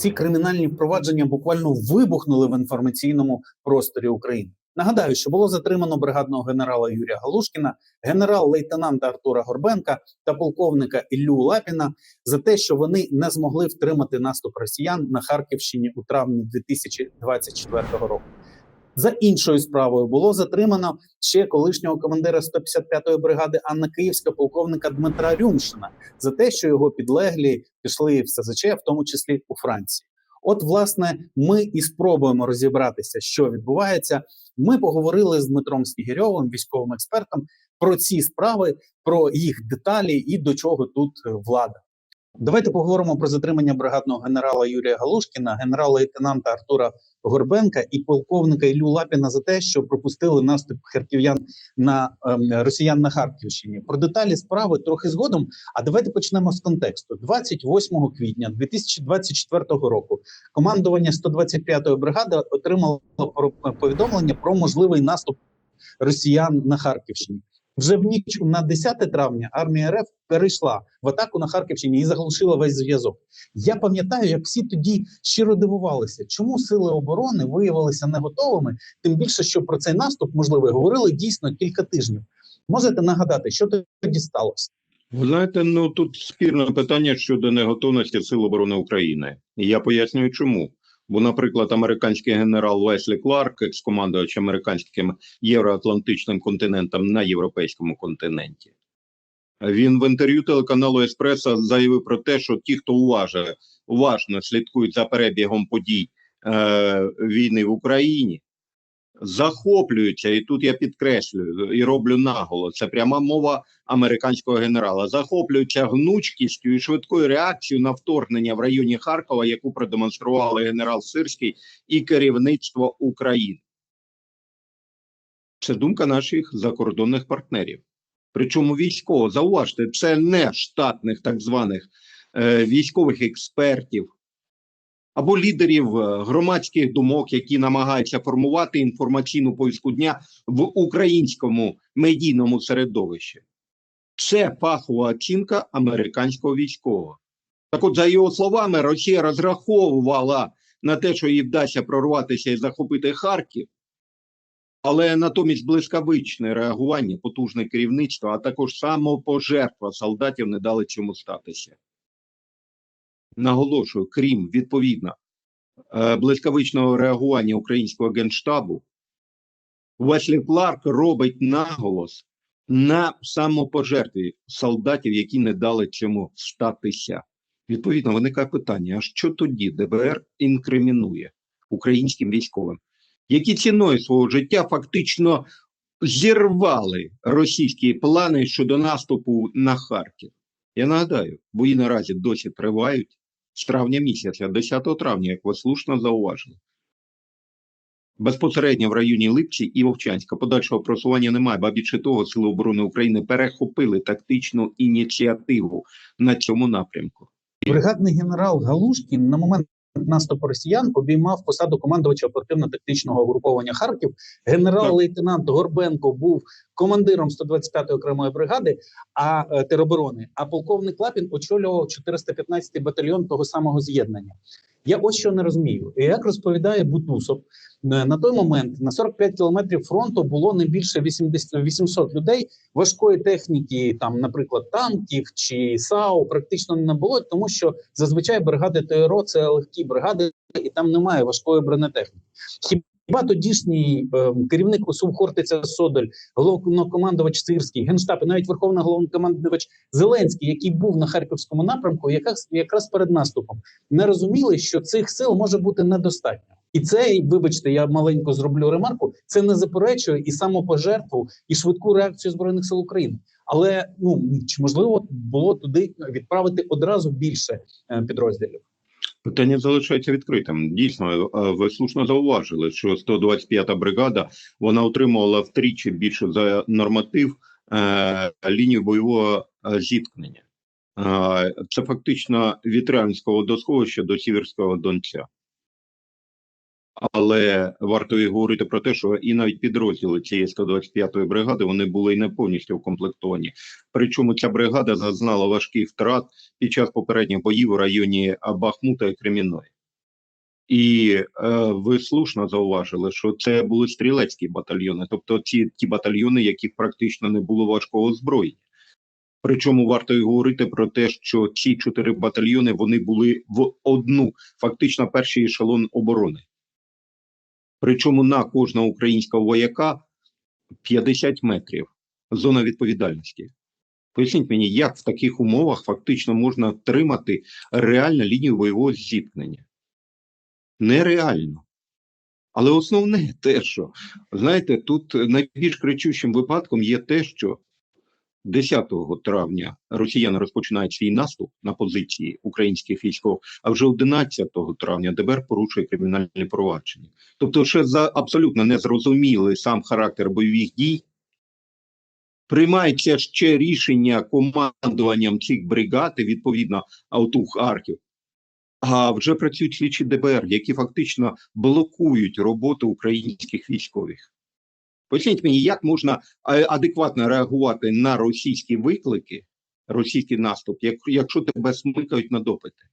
ці кримінальні впровадження буквально вибухнули в інформаційному просторі України. Нагадаю, що було затримано бригадного генерала Юрія Галушкіна, генерал-лейтенанта Артура Горбенка та полковника Іллю Лапіна за те, що вони не змогли втримати наступ росіян на Харківщині у травні 2024 року. За іншою справою було затримано ще колишнього командира 155-ї бригади Анна Київська, полковника Дмитра Рюмшина, за те, що його підлеглі пішли в СЗЧ, в тому числі у Франції. От, власне, ми і спробуємо розібратися, що відбувається. Ми поговорили з Дмитром Снігирьовим, військовим експертом, про ці справи, про їх деталі і до чого тут е, влада. Давайте поговоримо про затримання бригадного генерала Юрія Галушкіна, генерал-лейтенанта Артура Горбенка і полковника Іллю Лапіна за те, що пропустили наступ харків'ян на ем, росіян на Харківщині. Про деталі справи трохи згодом. А давайте почнемо з контексту. 28 квітня 2024 року командування 125-ї бригади отримало повідомлення про можливий наступ росіян на Харківщині. Вже в ніч на 10 травня армія РФ перейшла в атаку на Харківщині і заглушила весь зв'язок. Я пам'ятаю, як всі тоді щиро дивувалися, чому сили оборони виявилися не готовими. Тим більше, що про цей наступ можливо говорили дійсно кілька тижнів. Можете нагадати, що тоді сталося? Ви знаєте, ну тут спірне питання щодо неготовності Сил оборони України. І я пояснюю, чому. Бо, наприклад, американський генерал Веслі Кларк, екс-командувач американським євроатлантичним континентом на європейському континенті, він в інтерв'ю телеканалу Еспресо заявив про те, що ті, хто уважає, уважно слідкують за перебігом подій е, війни в Україні, захоплюються, і тут я підкреслюю і роблю наголос. Це пряма мова американського генерала, захоплюються гнучкістю і швидкою реакцією на вторгнення в районі Харкова, яку продемонстрували генерал Сирський і керівництво України. Це думка наших закордонних партнерів. Причому військово, зауважте, це не штатних так званих е, військових експертів або лідерів е, громадських думок, які намагаються формувати інформаційну повістку дня в українському медійному середовищі. Це фахова оцінка американського військового. Так от, за його словами, Росія розраховувала на те, що їй вдасться прорватися і захопити Харків, але натомість блискавичне реагування, потужне керівництво, а також самопожертва солдатів не дали цьому статися. Наголошую, крім відповідно е, блискавичного реагування українського генштабу, Веслі Кларк робить наголос на самопожертві солдатів, які не дали цьому статися. Відповідно, виникає питання: а що тоді ДБР інкримінує українським військовим, які ціною свого життя фактично зірвали російські плани щодо наступу на Харків? Я нагадаю, бої наразі досі тривають з травня місяця, 10 травня, як ви слушно зауважили. Безпосередньо в районі Липчі і Вовчанська подальшого просування немає, ба більше того, Сили оборони України перехопили тактичну ініціативу на цьому напрямку. Бригадний генерал Галушкін на момент наступу росіян обіймав посаду командувача оперативно-тактичного угруповання Харків. Генерал-лейтенант Горбенко був командиром 125-ї окремої бригади, а е, тероборони. А полковник Лапін очолював 415-й батальйон того самого з'єднання. Я ось що не розумію. І Як розповідає Бутусов, е, на той момент на 45 кілометрів фронту було не більше 80, 800 людей. Важкої техніки, там, наприклад, танків чи САУ, практично не було, тому що зазвичай бригади ТРО це легкі бригади, і там немає важкої бронетехніки. Хіба тодішній е, керівник УСУ Хортиця Содоль, головнокомандувач Сирський, генштаб, і навіть верховний головнокомандувач Зеленський, який був на харківському напрямку, якраз якраз перед наступом, не розуміли, що цих сил може бути недостатньо. І це, вибачте, я маленько зроблю ремарку. Це не заперечує і самопожертву, і швидку реакцію збройних сил України. Але ну чи можливо було туди відправити одразу більше е, підрозділів? Питання залишається відкритим. Дійсно, е, ви слушно зауважили, що 125-та бригада вона отримувала втричі більше за норматив е, лінію бойового е, зіткнення. Е, це фактично від Рянського до Сіверського Донця. Але варто і говорити про те, що і навіть підрозділи цієї 125-ї бригади вони були і не повністю укомплектовані. Причому ця бригада зазнала важких втрат під час попередніх боїв у районі Бахмута і Креміної. І е, ви слушно зауважили, що це були стрілецькі батальйони, тобто ці ті батальйони, яких практично не було важкого озброєння. Причому варто й говорити про те, що ці чотири батальйони вони були в одну, фактично перший ешелон оборони. Причому на кожного українського вояка 50 метрів зона відповідальності. Поясніть мені, як в таких умовах фактично можна тримати реальну лінію бойового зіткнення? Нереально. Але основне те, що знаєте, тут найбільш кричущим випадком є те, що 10 травня росіяни розпочинають свій наступ на позиції українських військових, а вже 11 травня ДБР порушує кримінальне провадження. Тобто, ще за абсолютно незрозумілий сам характер бойових дій. Приймається ще рішення командуванням цих бригад, і, відповідно, аутух арків. А вже працюють слідчі ДБР, які фактично блокують роботу українських військових. Поясніть мені, як можна е, адекватно реагувати на російські виклики, російський наступ, як, якщо тебе смикають на допити?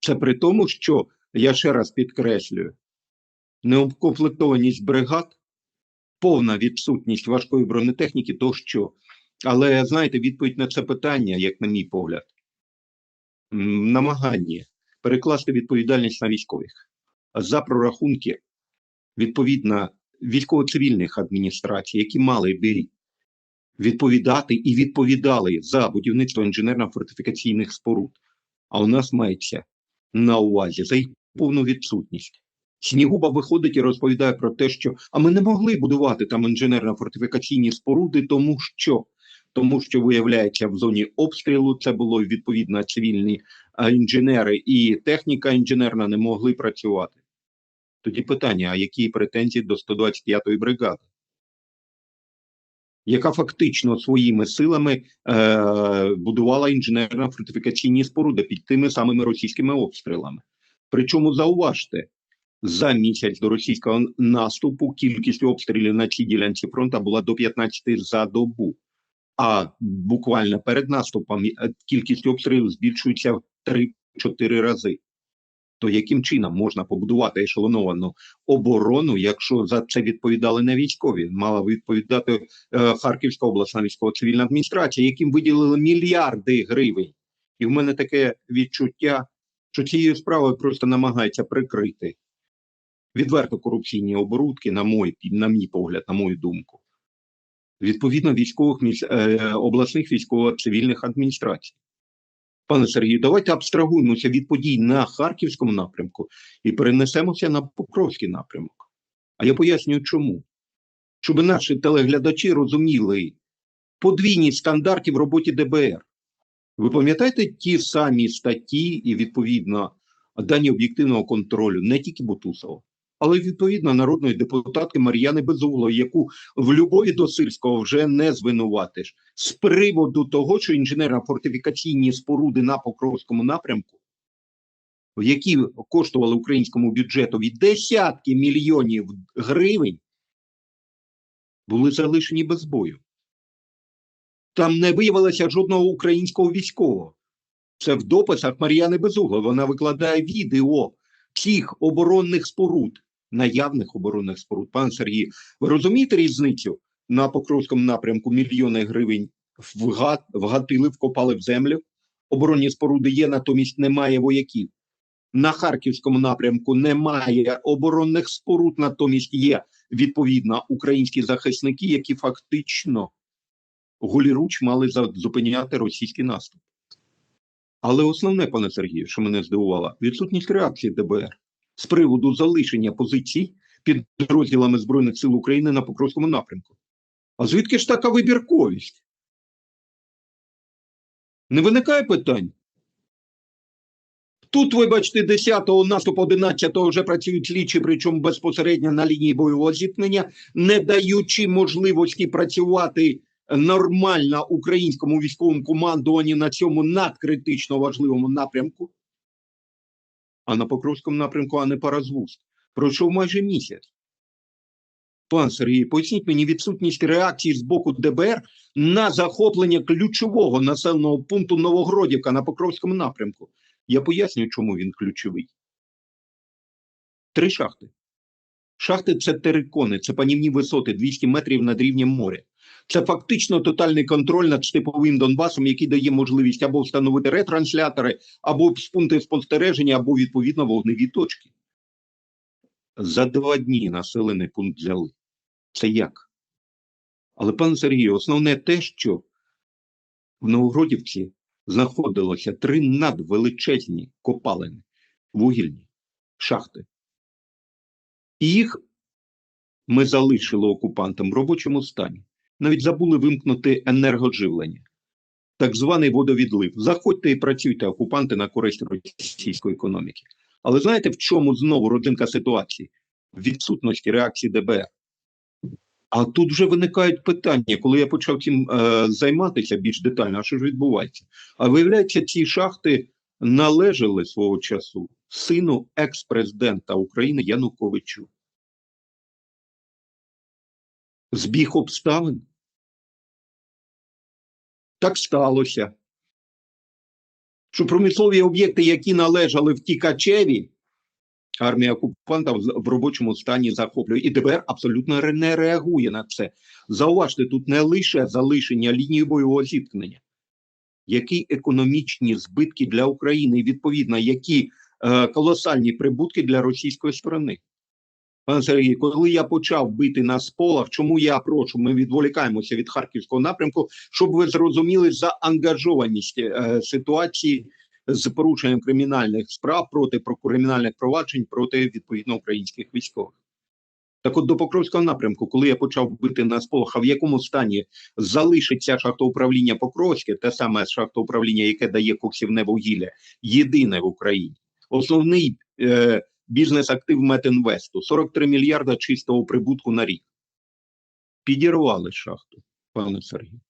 Це при тому, що я ще раз підкреслюю: неукомплектованість бригад, повна відсутність важкої бронетехніки, тощо. Але знаєте, відповідь на це питання, як на мій погляд, намагання перекласти відповідальність на військових за прорахунки відповідно військово-цивільних адміністрацій, які мали би відповідати і відповідали за будівництво інженерно-фортифікаційних споруд. А у нас мається на увазі за їх повну відсутність. Снігуба виходить і розповідає про те, що а ми не могли будувати там інженерно-фортифікаційні споруди, тому що тому що виявляється в зоні обстрілу це було відповідно цивільні інженери і техніка інженерна не могли працювати. Тоді питання: а які претензії до 125-ї бригади? Яка фактично своїми силами е, будувала інженерно-фортифікаційні споруди під тими самими російськими обстрілами? Причому зауважте, за місяць до російського наступу кількість обстрілів на цій ділянці фронту була до 15 за добу. А буквально перед наступом е, кількість обстрілів збільшується в 3-4 рази. То яким чином можна побудувати ешелоновану оборону, якщо за це відповідали не військові? Мала відповідати е, Харківська обласна військово-цивільна адміністрація, яким виділили мільярди гривень. І в мене таке відчуття, що цією справою просто намагаються прикрити відверто корупційні оборудки, на мой, на мій погляд, на мою думку. Відповідно військових е, обласних військово-цивільних адміністрацій. Пане Сергію, давайте абстрагуємося від подій на Харківському напрямку і перенесемося на Покровський напрямок. А я пояснюю, чому. Щоб наші телеглядачі розуміли подвійність стандартів в роботі ДБР. Ви пам'ятаєте ті самі статті і, відповідно, дані об'єктивного контролю не тільки Бутусова, але відповідно народної депутатки Мар'яни Безуглої, яку в любові до Сирського вже не звинуватиш з приводу того, що інженерно-фортифікаційні споруди на Покровському напрямку, які коштували українському бюджетові десятки мільйонів гривень, були залишені без бою. Там не виявилося жодного українського військового. Це в дописах Мар'яни Безуглої. Вона викладає відео цих оборонних споруд, наявних оборонних споруд. Пан Сергій, ви розумієте різницю? На Покровському напрямку мільйони гривень вгад, вгатили, вкопали в землю. Оборонні споруди є, натомість немає вояків. На Харківському напрямку немає оборонних споруд, натомість є відповідно українські захисники, які фактично голіруч мали зупиняти російський наступ. Але основне, пане Сергію, що мене здивувало, відсутність реакції ДБР з приводу залишення позицій підрозділами Збройних сил України на Покровському напрямку. А звідки ж така вибірковість? Не виникає питань? Тут, вибачте, 10-го наступ 11-го вже працюють слідчі, причому безпосередньо на лінії бойового зіткнення, не даючи можливості працювати нормально українському військовому командуванню на цьому надкритично важливому напрямку. А на Покровському напрямку, а не Паразвуст. Пройшов майже місяць. Пан Сергій, поясніть мені відсутність реакції з боку ДБР на захоплення ключового населеного пункту Новогродівка на Покровському напрямку. Я пояснюю, чому він ключовий. Три шахти. Шахти це терикони, це панівні висоти 200 метрів над рівнем моря. Це фактично тотальний контроль над степовим Донбасом, який дає можливість або встановити ретранслятори, або пункти спостереження, або відповідно вогневі точки. За два дні населений пункт взяли. Це як? Але, пане Сергію, основне те, що в Новогродівці знаходилося три надвеличезні копалини, вугільні шахти. І їх ми залишили окупантам в робочому стані. Навіть забули вимкнути енергоживлення, так званий водовідлив. Заходьте і працюйте, окупанти, на користь російської економіки. Але знаєте, в чому знову родинка ситуації? Відсутності реакції ДБР. А тут вже виникають питання, коли я почав цим е, займатися більш детально, а що ж відбувається? А виявляється, ці шахти належали свого часу сину екс-президента України Януковичу. Збіг обставин. Так сталося. Що промислові об'єкти, які належали втікачеві, армія окупантів в робочому стані захоплює. І ДБР абсолютно не реагує на це. Зауважте, тут не лише залишення лінії бойового зіткнення, які економічні збитки для України, і відповідно, які е, колосальні прибутки для російської сторони. Пане Сергій, коли я почав бити на сполах, чому я прошу, ми відволікаємося від харківського напрямку, щоб ви зрозуміли заангажованість е, ситуації з порушенням кримінальних справ проти про- кримінальних проваджень проти відповідно українських військових. Так от до Покровського напрямку, коли я почав бити на сполох, а в якому стані залишиться шахтоуправління Покровське, те саме шахтоуправління, яке дає коксівне вугілля, єдине в Україні. Основний е, бізнес-актив Метінвесту 43 мільярда чистого прибутку на рік. Підірвали шахту, пане Сергію.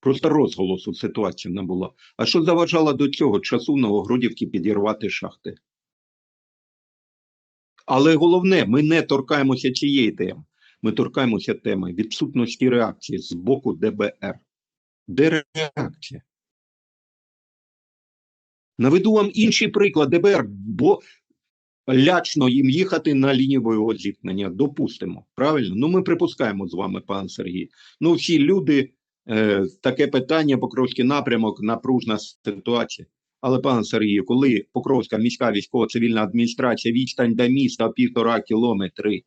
Просто розголосу ситуація не була. А що заважало до цього часу Новогродівки підірвати шахти? Але головне, ми не торкаємося цієї теми. Ми торкаємося теми відсутності реакції з боку ДБР. Де реакція? Наведу вам інший приклад ДБР, бо лячно їм їхати на лінію бойового зіткнення. Допустимо. Правильно? Ну, ми припускаємо з вами, пан Сергій. Ну, всі люди, е, таке питання, Покровський напрямок, напружна ситуація. Але, пане Сергію, коли Покровська міська військово-цивільна адміністрація відстань до міста півтора кілометри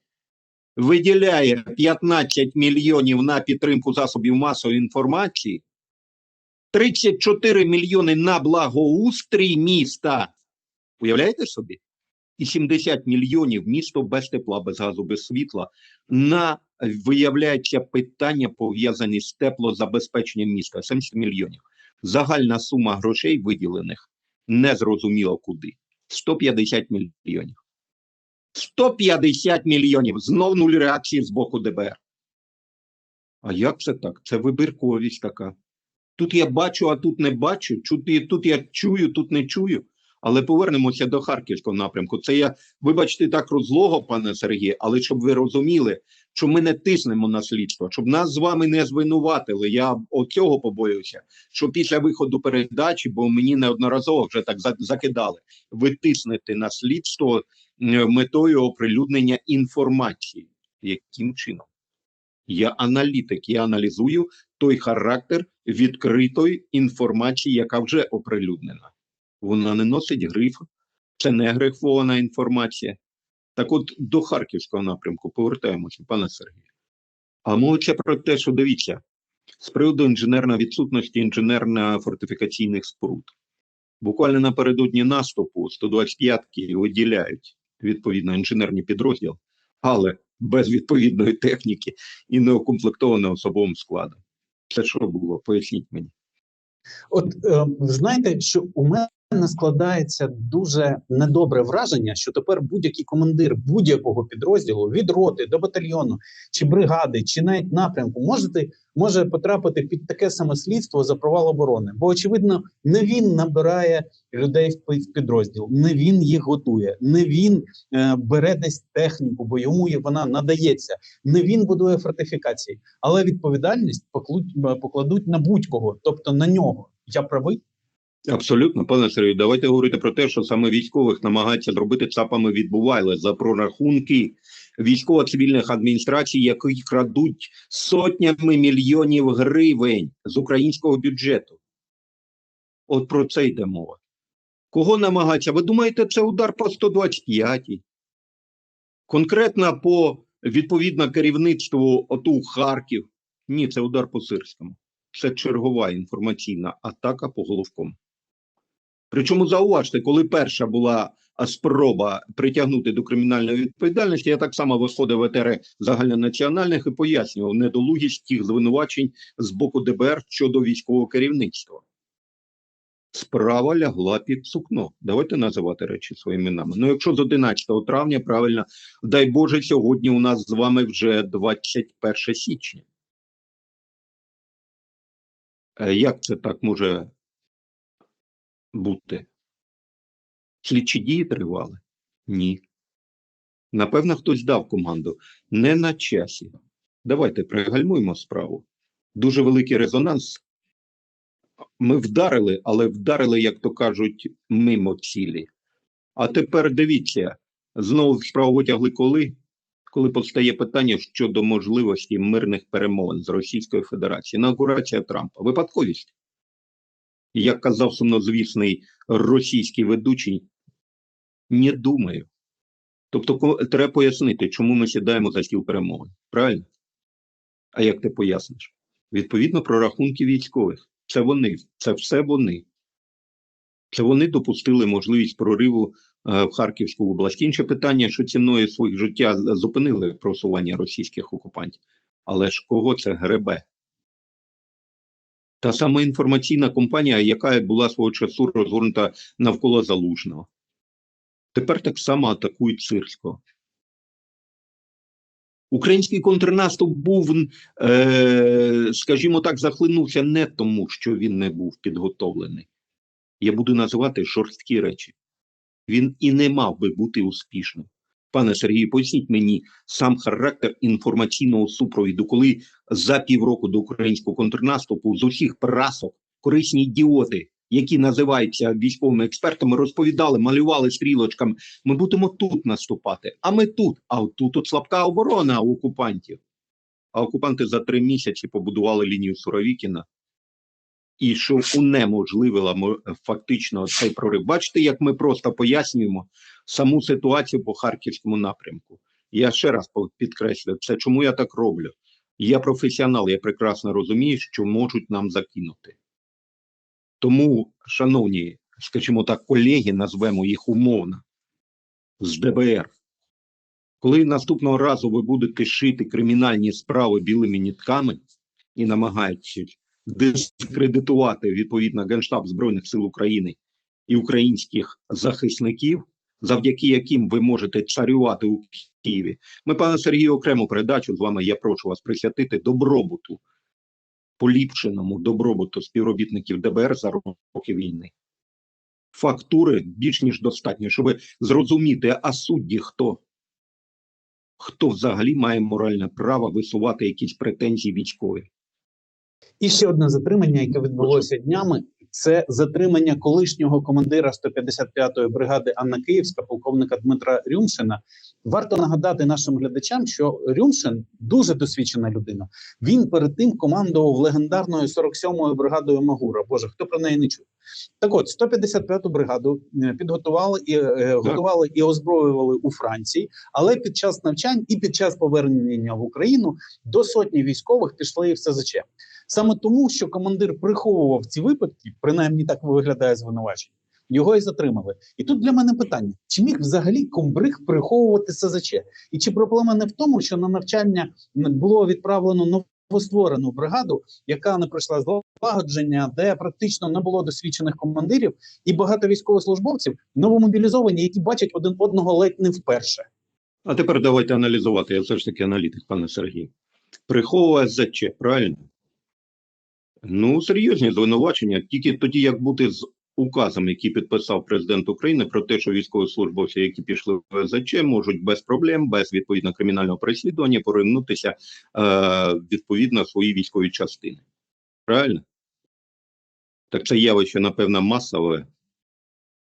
виділяє 15 мільйонів на підтримку засобів масової інформації, 34 мільйони на благоустрій міста. Уявляєте собі? І 70 мільйонів місто без тепла, без газу, без світла на виявляється питання пов'язані з теплозабезпеченням міста 70 мільйонів. Загальна сума грошей виділених незрозуміло куди 150 мільйонів. 150 мільйонів. Знов нуль реакції з боку ДБР. А як це так? Це вибірковість така. Тут я бачу, а тут не бачу. Тут я чую, тут не чую. Але повернемося до харківського напрямку. Це я, вибачте, так розлого, пане Сергію, але щоб ви розуміли, що ми не тиснемо на слідство, щоб нас з вами не звинуватили. Я оцього побоюся, що після виходу передачі, бо мені неодноразово вже так закидали, ви тиснете на слідство е, метою оприлюднення інформації. Яким чином? Я аналітик, я аналізую той характер відкритої інформації, яка вже оприлюднена. Вона не носить гриф, це не грифована інформація. Так от до Харківського напрямку повертаємося, пане Сергію. А мовиться про те, що дивіться, з приводу інженерної відсутності інженерно-фортифікаційних споруд. Буквально напередодні наступу 125-ки виділяють відповідно інженерні підрозділи, але без відповідної техніки і неукомплектованого особовим складом. Це що було? Поясніть мені. От е, знаєте, що у мене складається дуже недобре враження, що тепер будь-який командир будь-якого підрозділу від роти до батальйону чи бригади, чи навіть напрямку можете може потрапити під таке саме слідство за провал оборони. Бо очевидно, не він набирає людей в підрозділ, не він їх готує, не він е, бере десь техніку, бо йому вона надається, не він будує фортифікації, але відповідальність поклуть- покладуть на будь-кого, тобто на нього. Я правий. Абсолютно, пане Сергію, давайте говорити про те, що саме військових намагаються зробити ЦАПами відбували за прорахунки військово-цивільних адміністрацій, які крадуть сотнями мільйонів гривень з українського бюджету. От про це йде мова. Кого намагаються? Ви думаєте, це удар по 125-й? Конкретно по відповідно керівництву ОТУ Харків? Ні, це удар по Сирському. Це чергова інформаційна атака по головкому. Причому зауважте, коли перша була спроба притягнути до кримінальної відповідальності, я так само виходив в етери загальнонаціональних і пояснював недолугість тих звинувачень з боку ДБР щодо військового керівництва. Справа лягла під сукно. Давайте називати речі своїми іменами. Ну, якщо з 11 травня, правильно, дай Боже, сьогодні у нас з вами вже 21 січня. Е, Як це так може бути? Слідчі дії тривали? Ні. Напевно, хтось дав команду. Не на часі. Давайте пригальмуємо справу. Дуже великий резонанс. Ми вдарили, але вдарили, як то кажуть, мимо цілі. А тепер дивіться, знову справу витягли коли? Коли постає питання щодо можливості мирних перемовин з Російською Федерацією. Інаугурація Трампа. Випадковість. Як казав сумнозвісний російський ведучий, не думаю. Тобто, треба пояснити, чому ми сідаємо за стіл перемовин. Правильно? А як ти поясниш? Відповідно, про рахунки військових. Це вони, це все вони. Це вони допустили можливість прориву е, в Харківську область. Інше питання, що ціною своїх життя зупинили просування російських окупантів. Але ж кого це гребе? Та сама інформаційна компанія, яка була свого часу розгорнута навколо Залужного. Тепер так само атакують Сирського. Український контрнаступ був, е, скажімо так, захлинувся не тому, що він не був підготовлений. Я буду називати жорсткі речі. Він і не мав би бути успішним. Пане Сергію, поясніть мені сам характер інформаційного супровіду, коли за півроку до українського контрнаступу з усіх прасок корисні ідіоти, які називаються військовими експертами, розповідали, малювали стрілочками. Ми будемо тут наступати, а ми тут. А тут от слабка оборона окупантів. А окупанти за три місяці побудували лінію Суровікіна. І що унеможливила мо- фактично цей прорив. Бачите, як ми просто пояснюємо саму ситуацію по харківському напрямку. Я ще раз підкреслю, це чому я так роблю. Я професіонал, я прекрасно розумію, що можуть нам закинути. Тому, шановні, скажімо так, колеги, назвемо їх умовно, з ДБР. Коли наступного разу ви будете шити кримінальні справи білими нітками і намагаючись дискредитувати відповідно Генштаб Збройних сил України і українських захисників, завдяки яким ви можете царювати у Києві. Ми, пане Сергію, окрему передачу з вами я прошу вас присвятити добробуту, поліпшеному добробуту співробітників ДБР за роки війни. Фактури більш ніж достатньо, щоб зрозуміти, а судді хто? Хто взагалі має моральне право висувати якісь претензії військові? І ще одне затримання, яке відбулося днями, це затримання колишнього командира 155-ї бригади Анна Київська, полковника Дмитра Рюмшина. Варто нагадати нашим глядачам, що Рюмшин дуже досвідчена людина. Він перед тим командував легендарною 47-ю бригадою Магура. Боже, хто про неї не чув? Так от 155-ту бригаду е, підготували і е, готували і озброювали у Франції, але під час навчань і під час повернення в Україну до сотні військових пішли в СЗЧ. Саме тому, що командир приховував ці випадки, принаймні так виглядає звинувачення, його і затримали. І тут для мене питання: чи міг взагалі комбриг приховувати СЗЧ? І чи проблема не в тому, що на навчання було відправлено новостворену бригаду, яка не пройшла злагодження, де практично не було досвідчених командирів, і багато військовослужбовців новомобілізовані, які бачать один одного ледь не вперше. А тепер давайте аналізувати. Я все ж таки аналітик, пане Сергій. Приховує ЗЧ, правильно? Ну, серйозні звинувачення. Тільки тоді, як бути з указом, який підписав президент України, про те, що військовослужбовці, які пішли в ЗЧ, можуть без проблем, без відповідно кримінального переслідування повернутися е, відповідно в свої військові частини. Правильно? Так це явище, напевно, масове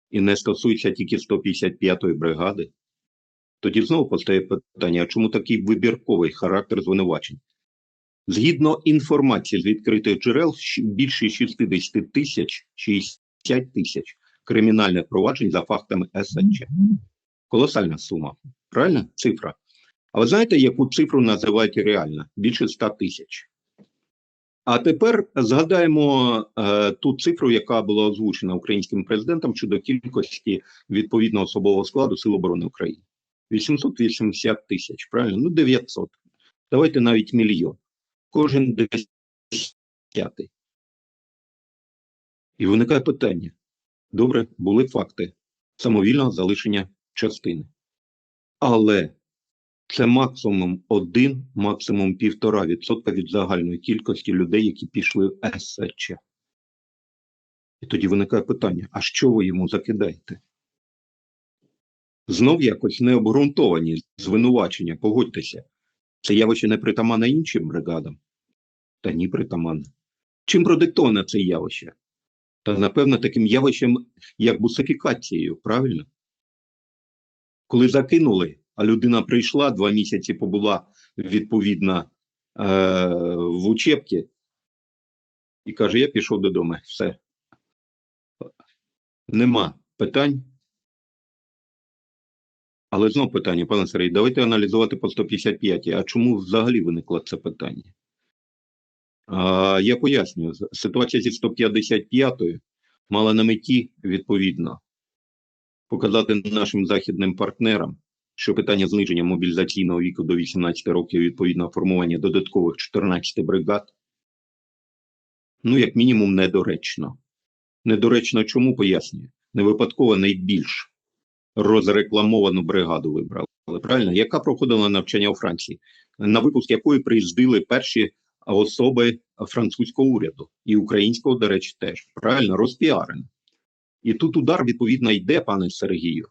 і не стосується тільки 155-ї бригади. Тоді знову постає питання: а чому такий вибірковий характер звинувачень? Згідно інформації з відкритих джерел, більше 60 тисяч 60 тисяч кримінальних проваджень за фактами СНЧ. Колосальна сума. Правильно? Цифра. А ви знаєте, яку цифру називають реально? Більше 100 тисяч. А тепер згадаємо е, ту цифру, яка була озвучена українським президентом щодо кількості відповідного особового складу Сил оборони України. 880 тисяч, правильно? Ну, 900. Давайте навіть мільйон. Кожен десятий. І виникає питання. Добре, були факти самовільного залишення частини. Але це максимум 1, максимум 1,5% від загальної кількості людей, які пішли в СЧ. І тоді виникає питання: а що ви йому закидаєте? Знов якось необґрунтовані звинувачення, погодьтеся. Це явище не притаманне іншим бригадам? Та ні, притаманне. Чим продиктоване це явище? Та, напевно, таким явищем, як бусифікацією, правильно? Коли закинули, а людина прийшла, два місяці побула відповідно е, в учебці, і каже: Я пішов додому. Все. Нема питань. Але знов питання, пане Сергій, давайте аналізувати по 155. А чому взагалі виникло це питання? Я пояснюю, ситуація зі 155-ю мала на меті відповідно показати нашим західним партнерам, що питання зниження мобілізаційного віку до 18 років відповідно формування додаткових 14 бригад, ну, як мінімум, недоречно. Недоречно чому пояснюю? Не випадково найбільш розрекламовану бригаду вибрали. Правильно, яка проходила навчання у Франції, на випуск якої приїздили перші особи французького уряду і українського, до речі, теж правильно розпіарено. І тут удар відповідно йде, пане Сергію.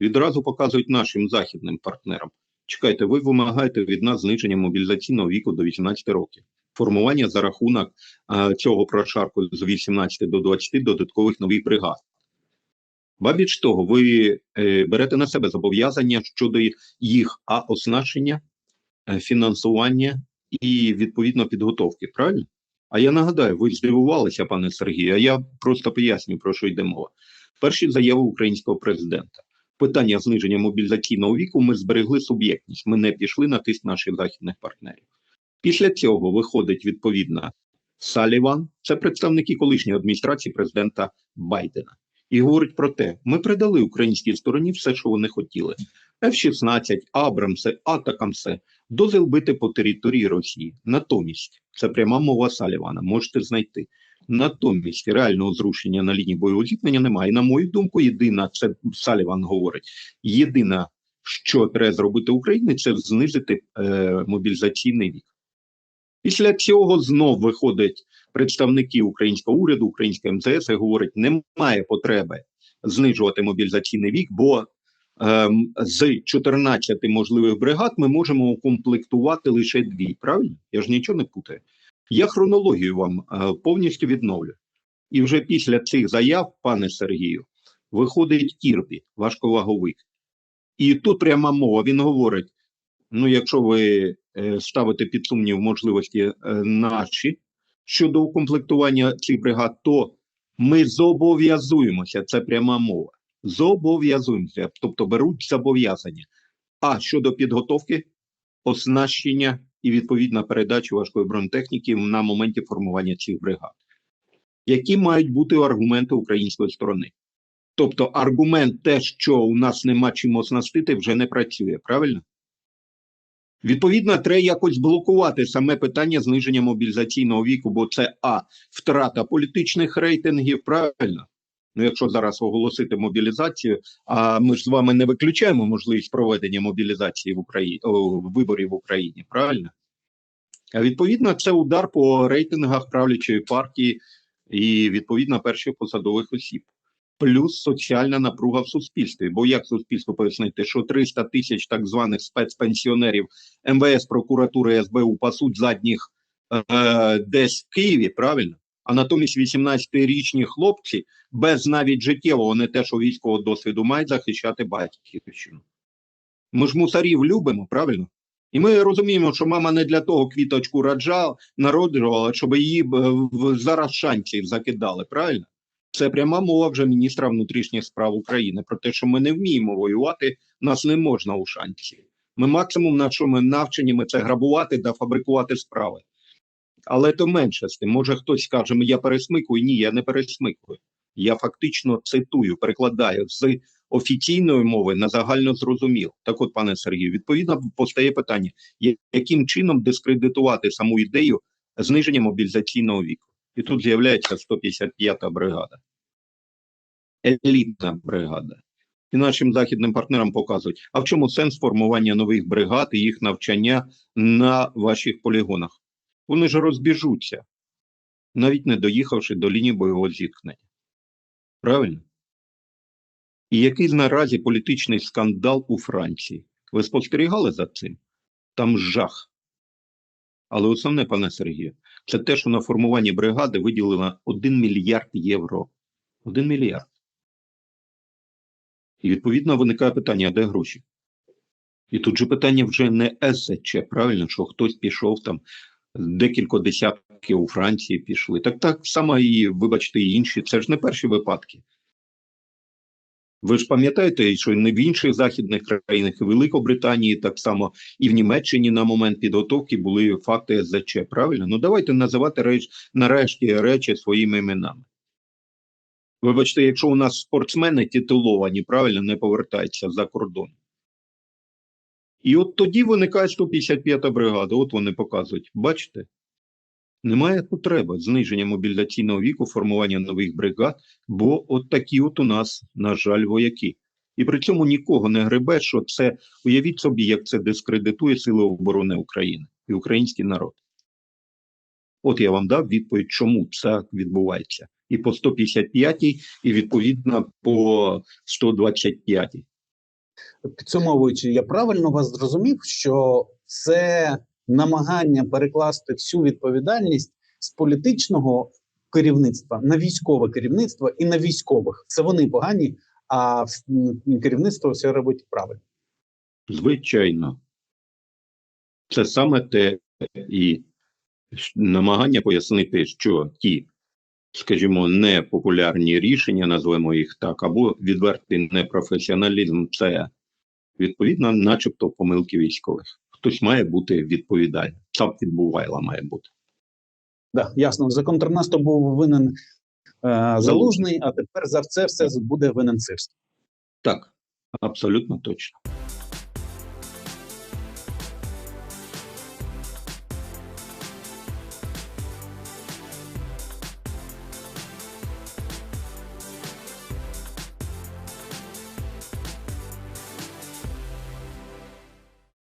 Відразу показують нашим західним партнерам. Чекайте, ви вимагаєте від нас зниження мобілізаційного віку до 18 років, формування за рахунок а, цього прошарку з 18 до 20 додаткових нових бригад. Ба більш того, ви е, берете на себе зобов'язання щодо їх а оснащення, е, фінансування і відповідно підготовки. Правильно? А я нагадаю, ви здивувалися, пане Сергію. А я просто поясню, про що йде мова. Перші заяви українського президента. Питання зниження мобілізаційного віку ми зберегли суб'єктність. Ми не пішли на тиск наших західних партнерів. Після цього виходить відповідно Саліван, це представники колишньої адміністрації президента Байдена, і говорить про те, ми придали українській стороні все, що вони хотіли: F-16, Абрамси, Атакамси, дозвіл по території Росії. Натомість, це пряма мова Салівана, можете знайти. Натомість реального зрушення на лінії бойового зіткнення немає. І, на мою думку, єдина, це Саліван говорить, єдина, що треба зробити Україні, це знизити е, мобілізаційний вік. Після цього знов виходять представники українського уряду, українського МЗС і говорять, немає потреби знижувати мобілізаційний вік, бо з 14 можливих бригад ми можемо укомплектувати лише дві. Правильно? Я ж нічого не путаю. Я хронологію вам е, повністю відновлю. І вже після цих заяв, пане Сергію, виходить Кірбі, важковаговик. І тут пряма мова. Він говорить: ну, якщо ви е, ставите під сумнів можливості е, наші щодо укомплектування цих бригад, то ми зобов'язуємося. Це пряма мова. Зобов'язуємося, тобто беруть зобов'язання. А щодо підготовки, оснащення і відповідна передача важкої бронетехніки на моменті формування цих бригад. Які мають бути аргументи української сторони? Тобто аргумент те, що у нас нема чим оснастити, вже не працює, правильно? Відповідно, треба якось блокувати саме питання зниження мобілізаційного віку, бо це а втрата політичних рейтингів, правильно? Ну, якщо зараз оголосити мобілізацію, а ми ж з вами не виключаємо можливість проведення мобілізації в Україні виборів в Україні, правильно? А відповідно, це удар по рейтингах правлячої партії і відповідно перших посадових осіб. Плюс соціальна напруга в суспільстві. Бо як суспільство пояснити, що 300 тисяч так званих спецпенсіонерів МВС, прокуратури СБУ пасуть задніх е, десь в Києві, правильно? А натомість 18-річні хлопці без навіть життєвого, не те, що військового досвіду мають захищати батьківщину. Ми ж мусарів любимо, правильно? І ми розуміємо, що мама не для того квіточку раджала, народжувала, щоб її е, зараз шанців закидали, правильно? Це пряма мова вже міністра внутрішніх справ України про те, що ми не вміємо воювати, нас не можна у шанці. Ми максимум, на що ми навчені, ми це грабувати та фабрикувати справи. Але то менше з тим. Може хтось скаже, я пересмикую. Ні, я не пересмикую. Я фактично цитую, перекладаю з офіційної мови на загально зрозуміло. Так от, пане Сергію, відповідно постає питання, яким чином дискредитувати саму ідею зниження мобілізаційного віку. І тут з'являється 155-та бригада. Елітна бригада. І нашим західним партнерам показують, а в чому сенс формування нових бригад і їх навчання на ваших полігонах? Вони ж розбіжуться, навіть не доїхавши до лінії бойового зіткнення. Правильно? І який наразі політичний скандал у Франції? Ви спостерігали за цим? Там жах. Але основне, пане Сергію, це те, що на формуванні бригади виділено 1 мільярд євро. 1 мільярд. І відповідно виникає питання, а де гроші? І тут же питання вже не СЗЧ, правильно, що хтось пішов там, декілька десятків у Франції пішли. Так так само і, вибачте, і інші. Це ж не перші випадки. Ви ж пам'ятаєте, що не в інших західних країнах, і в Великобританії так само, і в Німеччині на момент підготовки були факти СЗЧ, правильно? Ну давайте називати реч, нарешті речі своїми іменами. Вибачте, якщо у нас спортсмени титуловані, правильно, не повертаються за кордон. І от тоді виникає 155-та бригада. От вони показують. Бачите? Немає потреби зниження мобілізаційного віку, формування нових бригад, бо от такі от у нас, на жаль, вояки. І при цьому нікого не гребе, що це, уявіть собі, як це дискредитує Сили оборони України і український народ. От я вам дав відповідь, чому це відбувається. І по 155-й, і відповідно по 125-й. Підсумовуючи, я правильно вас зрозумів, що це намагання перекласти всю відповідальність з політичного керівництва на військове керівництво і на військових. Це вони погані, а керівництво все робить правильно. Звичайно. Це саме те і намагання пояснити, що ті, скажімо, непопулярні рішення, назвемо їх так, або відвертий непрофесіоналізм, це відповідно, начебто, помилки військових. Хтось має бути відповідальним. Сам відбувайла має бути. Да, ясно. За контрнаступ був винен е, залужний, а тепер за це все буде винен сирський. Так, абсолютно точно.